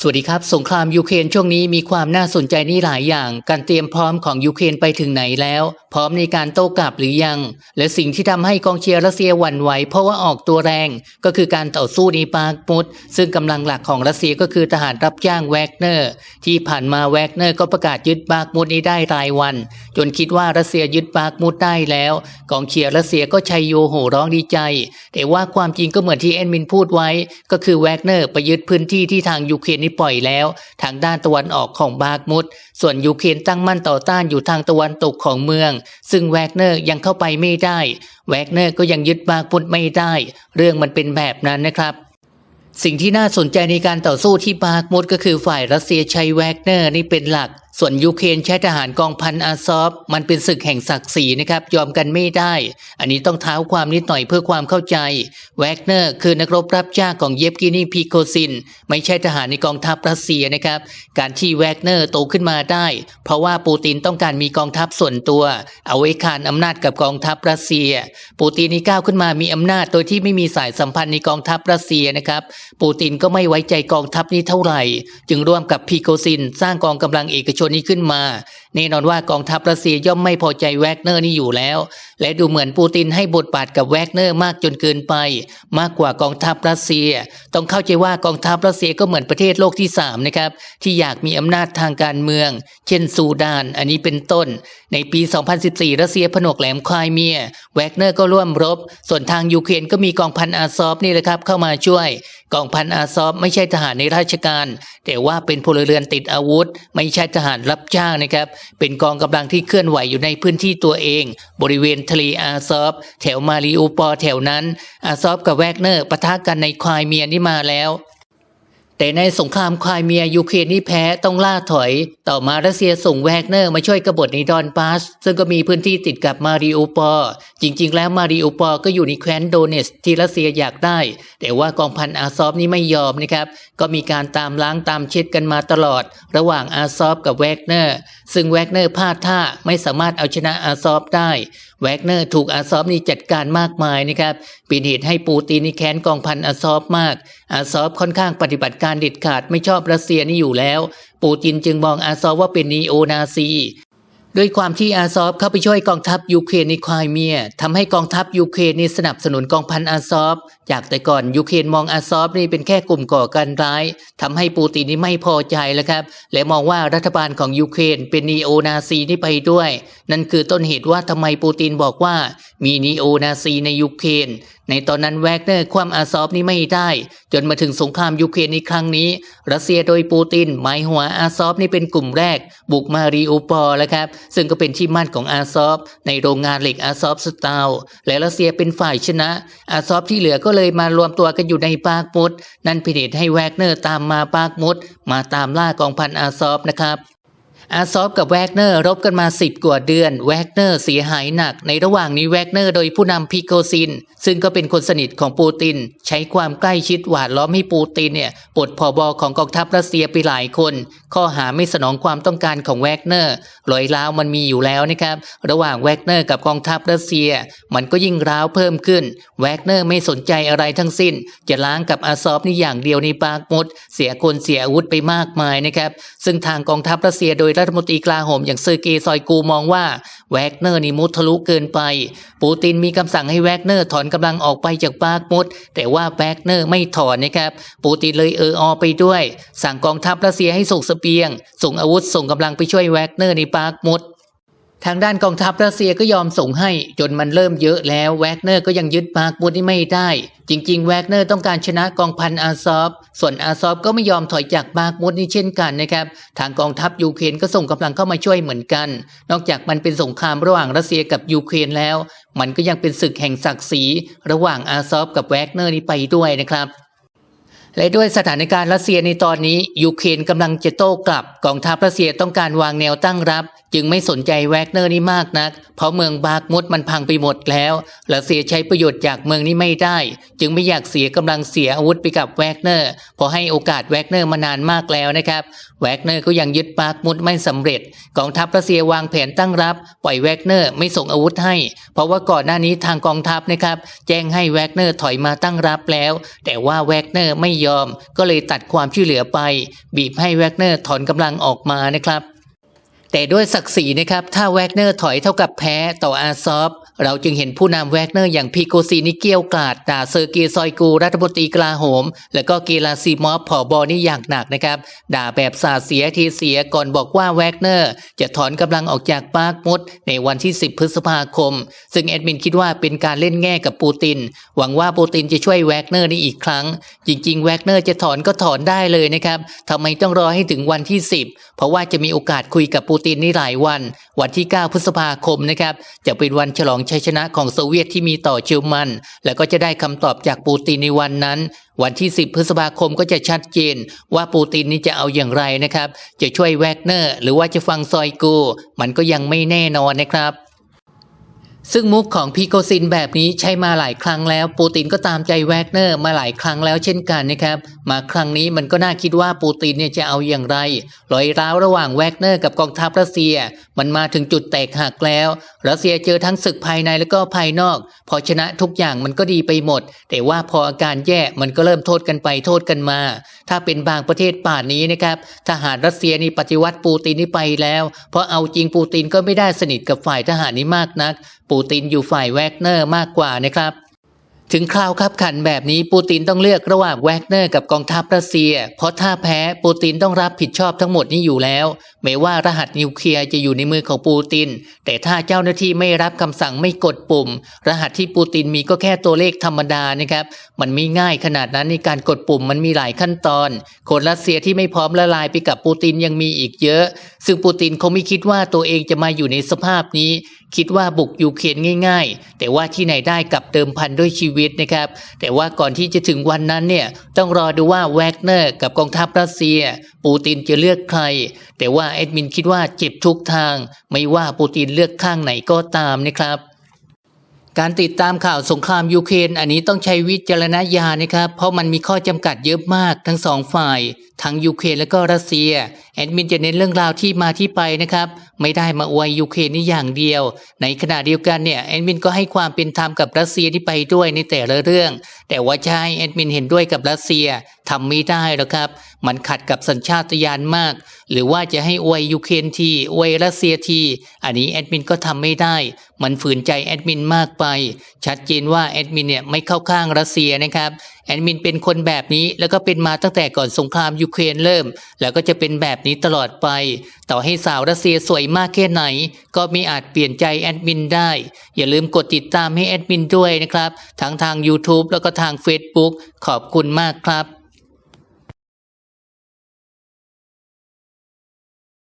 สวัสดีครับ สงครามยูเครนช่วงนี้มีความน่าสนใจนี่หลายอย่าง การเตรียมพร้อมของยูเครนไปถึงไหนแล้ว พร้อมในการโต้กลับหรือยัง และสิ่งที่ทำให้กองเชียร์รัสเซียหวั่นไหวเพราะว่าออกตัวแรง ก็คือการต่อสู้ในปากมุดซึ่งกำลังหลักของรัสเซียก็คือทหารรับจ้างแวกเนอร์ ที่ผ่านมาแวกเนอร์ก็ประกาศยึดบากมุดนี้ได้รายวัน จนคิดว่ารัสเซียยึดบากมุดได้แล้ว กองเชียร์รัสเซียก็ชัยโยโห่ร้องดีใจ แต่ว่าความจริงก็เหมือนที่แอนมินพูดไว้ ก็คือแวกเนอร์ไปยึดพื้นที่ที่ทางยูเครนนี่ปล่อยแล้ว ทางด้านตะวันออกของบากมุดส่วนยูเครนตั้งมั่นต่อต้านอยู่ทางตะวันตกของเมือง ซึ่งแวกเนอร์ยังเข้าไปไม่ได้ แวกเนอร์ก็ยังยึดบากมุดไม่ได้ เรื่องมันเป็นแบบนั้นนะครับสิ่งที่น่าสนใจในการต่อสู้ที่บากมุดก็คือฝ่ายรัสเซียใช้แวกเนอร์นี่เป็นหลัก ส่วนยูเครนใช้ทหารกองพันอาซอฟ มันเป็นศึกแห่งศักดิ์ศรีนะครับ ยอมกันไม่ได้ อันนี้ต้องเท้าความนิดหน่อยเพื่อความเข้าใจ แวกเนอร์คือนักรบรับจ้างของเยฟกินีพีโกซิน ไม่ใช่ทหารในกองทัพรัสเซียนะครับ การที่แวกเนอร์โตขึ้นมาได้ เพราะว่าปูตินต้องการมีกองทัพส่วนตัว เอาไว้ขานอำนาจกับกองทัพรัสเซีย ปูตินนี่ก้าวขึ้นมามีอำนาจโดยที่ไม่มีสายสัมพันธ์ในกองทัพรัสเซียนะครับ ปูตินก็ไม่ไว้ใจกองทัพนี้เท่าไหร่ จึงร่วมกับพีโกซิน สร้างกองกำลังเอกชนนี้ขึ้นมา แน่นอนว่ากองทัพรัสเซียย่อมไม่พอใจแวกเนอร์นี่อยู่แล้ว และดูเหมือนปูตินให้บทบาทกับแวกเนอร์มากจนเกินไป มากกว่ากองทัพรัสเซีย ต้องเข้าใจว่ากองทัพรัสเซียก็เหมือนประเทศโลกที่สามนะครับที่อยากมีอำนาจทางการเมือง เช่นซูดาน อันนี้เป็นต้น ในปี 2014 รัสเซียผนวกแหลมคลายเมีย แวกเนอร์ก็ร่วมรบ ส่วนทางยูเครนก็มีกองพันอาซอฟนี่แหละครับเข้ามาช่วย กองพันอาซอฟไม่ใช่ทหารในราชการ แต่ว่าเป็นพลเรือนติดอาวุธ ไม่ใช่ทหารรับจ้างนะครับเป็นกองกำลังที่เคลื่อนไหวอยู่ในพื้นที่ตัวเอง บริเวณทะเลอาซอฟแถวมาริอูปอแถวนั้น อาซอฟกับแวกเนอร์ปะทะกันในควายเมียนี่มาแล้ว แต่ในสงครามควายเมียยูเครนนี่แพ้ต้องล่าถอย ต่อมารัสเซียส่งแวกเนอร์มาช่วยกบฏในดอนบาส ซึ่งก็มีพื้นที่ติดกับมาริอูปอลจริง ๆ แล้วมาริอูปอลก็อยู่ในแคว้นโดเนสที่รัสเซียอยากได้ แต่ว่ากองพันอาซอฟนี่ไม่ยอมนะครับ ก็มีการตามล้างตามเช็ดกันมาตลอด ระหว่างอาซอฟกับแวกเนอร์ ซึ่งแวกเนอร์พลาดท่าไม่สามารถเอาชนะอาซอฟได้แวกเนอร์ถูกอาซอฟนี่จัดการมากมายนะครับเป็นเหตุให้ปูตินนี่แค้นกองพันอาซอฟมาก อาซอฟค่อนข้างปฏิบัติการเด็ดขาดไม่ชอบรัสเซียนี่อยู่แล้ว ปูตินจึงมองอาซอฟว่าเป็นนีโอนาซี ด้วยความที่อาซอฟเข้าไปช่วยกองทัพยูเครนในควายเมียทำให้กองทัพยูเครนนี่สนับสนุนกองพันอาซอฟจากแต่ก่อนยูเครนมองอาซอฟนี่เป็นแค่กลุ่มก่อการร้ายทำให้ปูตินนี่ไม่พอใจแล้วครับ และมองว่ารัฐบาลของยูเครนเป็นนีโอนาซีนี่ไปด้วย นั่นคือต้นเหตุว่าทำไมปูตินบอกว่ามีนีโอนาซีในยูเครนในตอนนั้นแวกเนอร์ความอาซอฟนี่ไม่ได้ จนมาถึงสงครามยูเครนในครั้งนี้ รัสเซียโดยปูตินหมายหัวอาซอฟนี่เป็นกลุ่มแรก บุกมารีอูปอลแล้วครับซึ่งก็เป็นที่มั่นของอาซอฟในโรงงานเหล็กอาซอฟสตาลและรัสเซียเป็นฝ่ายชนะ อาซอฟที่เหลือก็เลยมารวมตัวกันอยู่ในปากมุดนั่นเป็นเหตุให้แวกเนอร์ตามมาปากมุดมาตามล่ากองพันอาซอฟนะครับ อาซอฟกับแวกเนอร์รบกันมาสิบกว่าเดือน แวกเนอร์เสียหายหนัก ในระหว่างนี้แวกเนอร์โดยผู้นำพิโกซิน ซึ่งก็เป็นคนสนิทของปูติน ใช้ความใกล้ชิดหวาดล้อมให้ปูตินเนี่ยปลดผอบอของกองทัพรัสเซียไปหลายคน ข้อหาไม่สนองความต้องการของแวกเนอร์รอยร้าวมันมีอยู่แล้วนะครับระหว่างแวกเนอร์กับกองทัพรัสเซีย มันก็ยิ่งร้าวเพิ่มขึ้น แวกเนอร์ไม่สนใจอะไรทั้งสิ้น จะล้างกับอาซอฟนี่อย่างเดียวในปากมด เสียคนเสียอาวุธไปมากมายนะครับซึ่งทางกองทัพรัสเซียโดยรัฐมนตรีกลาโหมอย่างเซอร์เกย์ซอยกูมองว่าแวกเนอร์นี่มุดทะลุเกินไป ปูตินมีคำสั่งให้แวกเนอร์ถอนกำลังออกไปจากปากมุด แต่ว่าแวกเนอร์ไม่ถอนนะครับ ปูตินเลยเอออไปด้วย สั่งกองทัพรัสเซียให้ส่งสเสบียง ส่งอาวุธส่งกำลังไปช่วยแวกเนอร์ในปากมุด ทางด้านกองทัพรัสเซียก็ยอมส่งให้ จนมันเริ่มเยอะแล้วแวกเนอร์ก็ยังยึดปากมุดนี่ไม่ได้ จริง ๆ แวกเนอร์ต้องการชนะกองพันอาซอฟ ส่วนอาซอฟก็ไม่ยอมถอยจากปากมุดนี่เช่นกันนะครับ ทางกองทัพยูเครนก็ส่งกำลังเข้ามาช่วยเหมือนกัน นอกจากมันเป็นสงครามระหว่างรัสเซียกับยูเครนแล้ว มันก็ยังเป็นศึกแห่งศักดิ์ศรีระหว่างอาซอฟกับแวกเนอร์นี่ไปด้วยนะครับ และด้วยสถานการณ์รัสเซียในตอนนี้ยูเครนกำลังจะโต้กลับกองทัพรัสเซียต้องการวางแนวตั้งรับ จึงไม่สนใจแวกเนอร์นี่มากนัก เพราะเมืองบากมุดมันพังไปหมดแล้วรัสเซียใช้ประโยชน์จากเมืองนี้ไม่ได้ จึงไม่อยากเสียกำลังเสียอาวุธไปกับแวกเนอร์เพอให้โอกาสแวกเนอร์มานานมากแล้วนะครับแวกเนอร์ก็ยังยึดบากมุดไม่สำเร็จ กองทัพรัสเซียวางแผนตั้งรับ ปล่อยแวกเนอร์ไม่ส่งอาวุธให้ เพราะว่าก่อนหน้านี้ทางกองทัพนะครับแจ้งให้แวกเนอร์ถอยมาตั้งรับแล้ว แต่ว่าแวกเนอร์ไม่ยยอม ก็เลยตัดความช่วยเหลือไป บีบให้แวกเนอร์ถอนกำลังออกมานะครับ แต่ด้วยศักดิ์ศรีนะครับ ถ้าแวกเนอร์ถอยเท่ากับแพ้ต่ออาซอฟ เราจึงเห็นผู้นำแวกเนอร์อย่างพีโกซีนิเกียวกาดด่าเซอร์เกียซอยกูรัฐมนตรีกลาโหม แล้วก็เกลาซีมอฟผอบอนี่อย่างหนักนะครับ ด่าแบบสาเสียทีเสียก่อนบอกว่าแวกเนอร์ จะถอนกำลังออกจากปาร์กมด ในวันที่ 10 พฤษภาคม ซึ่งแอดมินคิดว่าเป็นการเล่นแง่กับปูติน หวังว่าปูตินจะช่วยแวกเนอร์นี่อีกครั้ง จริง ๆ แวกเนอร์จะถอนก็ถอนได้เลยนะครับทำไมต้องรอให้ถึงวันที่ 10 เพราะว่าจะมีโอกาสคุยกับปูตินนี่หลายวัน วันที่ 9 พฤษภาคมนะครับจะเป็นวันฉลองชัยชนะของโซเวียตที่มีต่อเยอรมัน แล้วก็จะได้คำตอบจากปูตินในวันนั้น วันที่ 10 พฤษภาคมก็จะชัดเจน ว่าปูตินนี่จะเอาอย่างไรนะครับ จะช่วยแวกเนอร์ หรือว่าจะฟังซอยกู มันก็ยังไม่แน่นอนนะครับ ซึ่งมุกของพีโกซินแบบนี้ใช้มาหลายครั้งแล้ว ปูตินก็ตามใจแวกเนอร์มาหลายครั้งแล้วเช่นกันนะครับ มาครั้งนี้มันก็น่าคิดว่าปูตินเนี่ยจะเอาอย่างไรรอยร้าวระหว่างแวกเนอร์กับกองทัพรัสเซีย มันมาถึงจุดแตกหักแล้ว รัสเซียเจอทั้งศึกภายในแล้วก็ภายนอก พอชนะทุกอย่างมันก็ดีไปหมด แต่ว่าพออาการแย่มันก็เริ่มโทษกันไปโทษกันมา ถ้าเป็นบางประเทศป่านนี้นะครับทหารรัสเซียนี่ปฏิวัติปูตินนี่ไปแล้ว เพราะเอาจริงปูตินก็ไม่ได้สนิทกับฝ่ายทหารนี้มากนัก ปูตินอยู่ฝ่ายแวกเนอร์มากกว่านะครับ ถึงคราวคับขันแบบนี้ปูตินต้องเลือกระหว่างแวกเนอร์กับกองทัพรัสเซีย เพราะถ้าแพ้ปูตินต้องรับผิดชอบทั้งหมดนี้อยู่แล้วไม่ว่ารหัสนิวเคลียร์จะอยู่ในมือของปูติน แต่ถ้าเจ้าหน้าที่ไม่รับคำสั่งไม่กดปุ่ม รหัสที่ปูตินมีก็แค่ตัวเลขธรรมดานะครับ มันไม่ง่ายขนาดนั้นในการกดปุ่มมันมีหลายขั้นตอนคนรัสเซียที่ไม่พร้อมละลายไปกับปูตินยังมีอีกเยอะ ซึ่งปูตินเขาไม่คิดว่าตัวเองจะมาอยู่ในสภาพนี้ คิดว่าบุกยูเครนง่าย ๆ แต่ว่าที่ไหนได้กับเติมพันด้วยชีวิตนะครับ แต่ว่าก่อนที่จะถึงวันนั้นเนี่ยต้องรอดูว่าแวกเนอร์กับกองทัพรัสเซีย ปูตินจะเลือกใคร แต่ว่าแอดมินคิดว่าเจ็บทุกทาง ไม่ว่าปูตินเลือกข้างไหนก็ตามนะครับ การติดตามข่าวสงครามยูเครนอันนี้ต้องใช้วิจารณญาณนะครับ เพราะมันมีข้อจำกัดเยอะมากทั้งสองฝ่าย ทั้งยูเครนและก็รัสเซีย แอดมินจะเน้นเรื่องราวที่มาที่ไปนะครับ ไม่ได้มาอวยยูเครนนี่อย่างเดียว ในขณะเดียวกันเนี่ยแอดมินก็ให้ความเป็นธรรมกับรัสเซียที่ไปด้วยในแต่ละเรื่อง แต่ว่าจะให้แอดมินเห็นด้วยกับรัสเซียทำไม่ได้หรอกครับมันขัดกับสัญชาตญาณมาก หรือว่าจะให้อวยยูเครนทีอวยรัสเซียที อันนี้แอดมินก็ทำไม่ได้ มันฝืนใจแอดมินมากไป ชัดเจนว่าแอดมินเนี่ยไม่เข้าข้างรัสเซียนะครับแอดมินเป็นคนแบบนี้แล้วก็เป็นมาตั้งแต่ก่อนสงครามยูเครนเริ่ม แล้วก็จะเป็นแบบนี้ตลอดไป ต่อให้สาวรัสเซียสวยมากแค่ไหน ก็ไมีอาจเปลี่ยนใจแอดมินได้ อย่าลืมกดติดตามให้แอดมินด้วยนะครับทั้งทาง YouTube แล้วก็ทาง Facebook ขอบคุณมากครับ